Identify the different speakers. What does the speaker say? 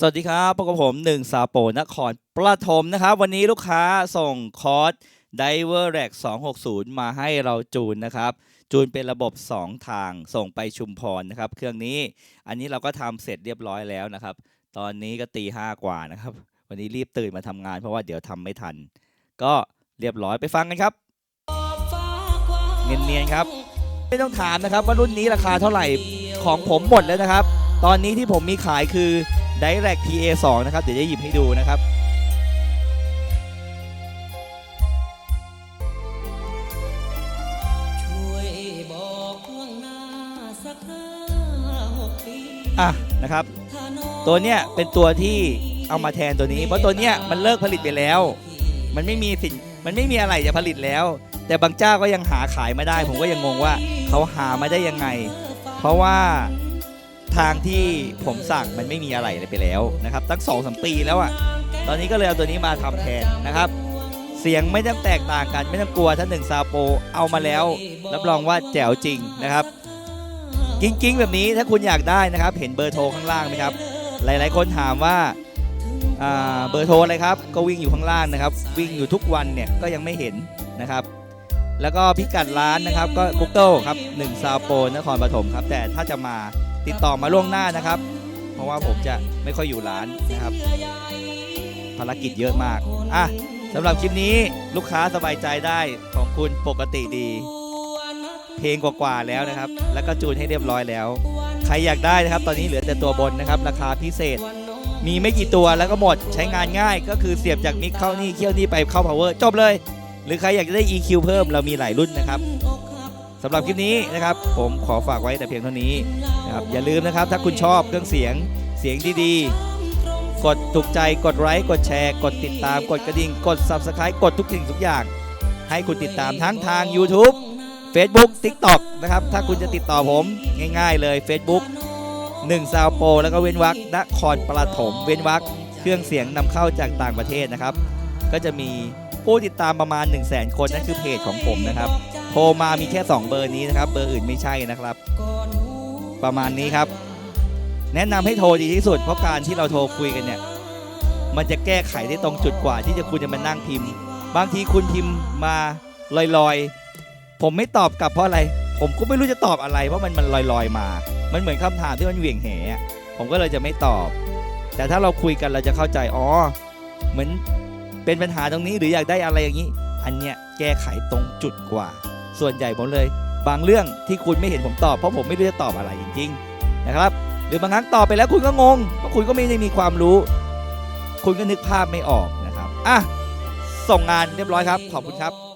Speaker 1: สวัสดีครับพบกับผมหนึ่งสาโปนครปฐมนะครับ วันนี้ลูกค้าส่งคอร์ส Diver r a c 260 มาให้เราจูนนะครับ จูนเป็นระบบ 2 ทางส่งไปชุมพรนะครับ เครื่องนี้อันนี้เราก็ทำเสร็จเรียบร้อยแล้วนะครับ ตอนนี้ก็ตีห้ากว่านะครับ วันนี้รีบตื่นมาทำงานเพราะว่าเดี๋ยวทำไม่ทัน ก็เรียบร้อยไปฟังกันครับ เนียนๆครับ ไม่ต้องถามนะครับว่ารุ่นนี้ราคาเท่าไหร่ของผมหมดแล้วนะครับ ตอนนี้ที่ผมมีขายคือ Direct PA 2 นะครับ เดี๋ยวจะหยิบให้ดูนะครับ
Speaker 2: ช่วยบอกล่วงหน้าสักห้าหกปี
Speaker 1: อะนะครับ
Speaker 2: ถ้าน้อง
Speaker 1: ตัวเนี้ยเป็นตัวที่เอามาแทนตัวนี้ เพราะตัวเนี้ยมันเลิกผลิตไปแล้ว มันไม่มีสินมันไม่มีอะไรจะผลิตแล้ว แต่บางเจ้าก็ยังหาขายไม่ได้ ผมก็ยังงงว่าเขาหามาได้ยังไง เพราะว่า ทางที่ผมสั่งมันไม่มีอะไรเลยไปแล้วนะครับตั้งสองสมปีแล้วอะ่ะตอนนี้ก็เลยเอาตัวนี้มาทำแทนนะครับ เสียงไม่ต้องแตกต่างกันไม่ต้องกลัวถ้าหนึ่งซาโปเอามาแล้ว รับรองว่าแจ๋วจริงนะครับกิ้งๆแบบนี้ถ้าคุณอยากได้นะครับ เห็นเบอร์โทรข้างล่างไหมครับ หลายๆ คนถามว่าอ่าเบอร์โทรอะไรครับ ก็วิ่งอยู่ข้างล่างนะครับ วิ่งอยู่ทุกวันเนี่ยก็ยังไม่เห็นนะครับ แล้วก็พิกัดร้านนะครับก็ Google ครับ1ซาโปนครปฐมครับ แต่ถ้าจะมา ติดต่อมาล่วงหน้านะครับ เพราะว่าผมจะไม่ค่อยอยู่ร้านนะครับ ภารกิจเยอะมากอะสำหรับคลิปนี้ลูกค้าสบายใจได้ของคุณปกติดี เพลงกว่าๆแล้วนะครับ แล้วก็จูนให้เรียบร้อยแล้ว ใครอยากได้นะครับ ตอนนี้เหลือแต่ตัวบนนะครับ ราคาพิเศษ มีไม่กี่ตัวแล้วก็หมดใช้งานง่าย ก็คือเสียบจากมิกเข้านี่เคี่ยวนี่ไปเข้า power จบเลย หรือใครอยากจะได้ EQ เพิ่มเรามีหลายรุ่นนะครับ สำหรับคลิปนี้นะครับ ผมขอฝากไว้แต่เพียงเท่านี้นะครับอย่าลืมนะครับ ถ้าคุณชอบเครื่องเสียงเสียงดีๆ กดถูกใจกดไลค์กดแชร์ กดติดตาม กดกระดิ่ง กด Subscribe กดทุกสิ่งทุกอย่าง ให้คุณติดตามทั้งทาง YouTube Facebook TikTok นะครับ ถ้าคุณจะติดต่อผมง่าย ๆ เลย Facebook 1ซาวโปแล้วก็เว้นวักนครปฐมเว้นวักเครื่องเสียงนำเข้าจากต่างประเทศนะครับ ก็จะมี ผู้ติดตามประมาณ 1 0 0 0 0แคนนั่นคือเพจของผมนะครับโทรมามีแค่2เบอร์นี้นะครับ เบอร์อื่นไม่ใช่นะครับ ประมาณนี้ครับ แนะนำให้โทรดีที่สุด เพราะการที่เราโทรคุยกันเนี่ยมันจะแก้ไขได้ตรงจุดกว่า ที่จะคุณจะมานั่งพิมพ์ บางทีคุณพิมพ์มาลอยๆ ผมไม่ตอบกลับเพราะอะไร ผมก็ไม่รู้จะตอบอะไรเพราะมันมันลอยๆมา มันเหมือนคำถามที่มันเหวี่ยงเหผมก็เลยจะไม่ตอบ แต่ถ้าเราคุยกันเราจะเข้าใจอ๋อเหมือน เป็นปัญหาตรงนี้หรืออยากได้อะไรอย่างนี้ อันเนี้ยแก้ไขตรงจุดกว่า ส่วนใหญ่ผมเลย บางเรื่องที่คุณไม่เห็นผมตอบเพราะผมไม่รู้จะตอบอะไรจริง ๆ นะครับ หรือบางครั้งตอบไปแล้วคุณก็งงเพราะคุณก็ไม่ได้มีความรู้ คุณก็นึกภาพไม่ออกนะครับอะส่งงานเรียบร้อยครับ ขอบคุณครับ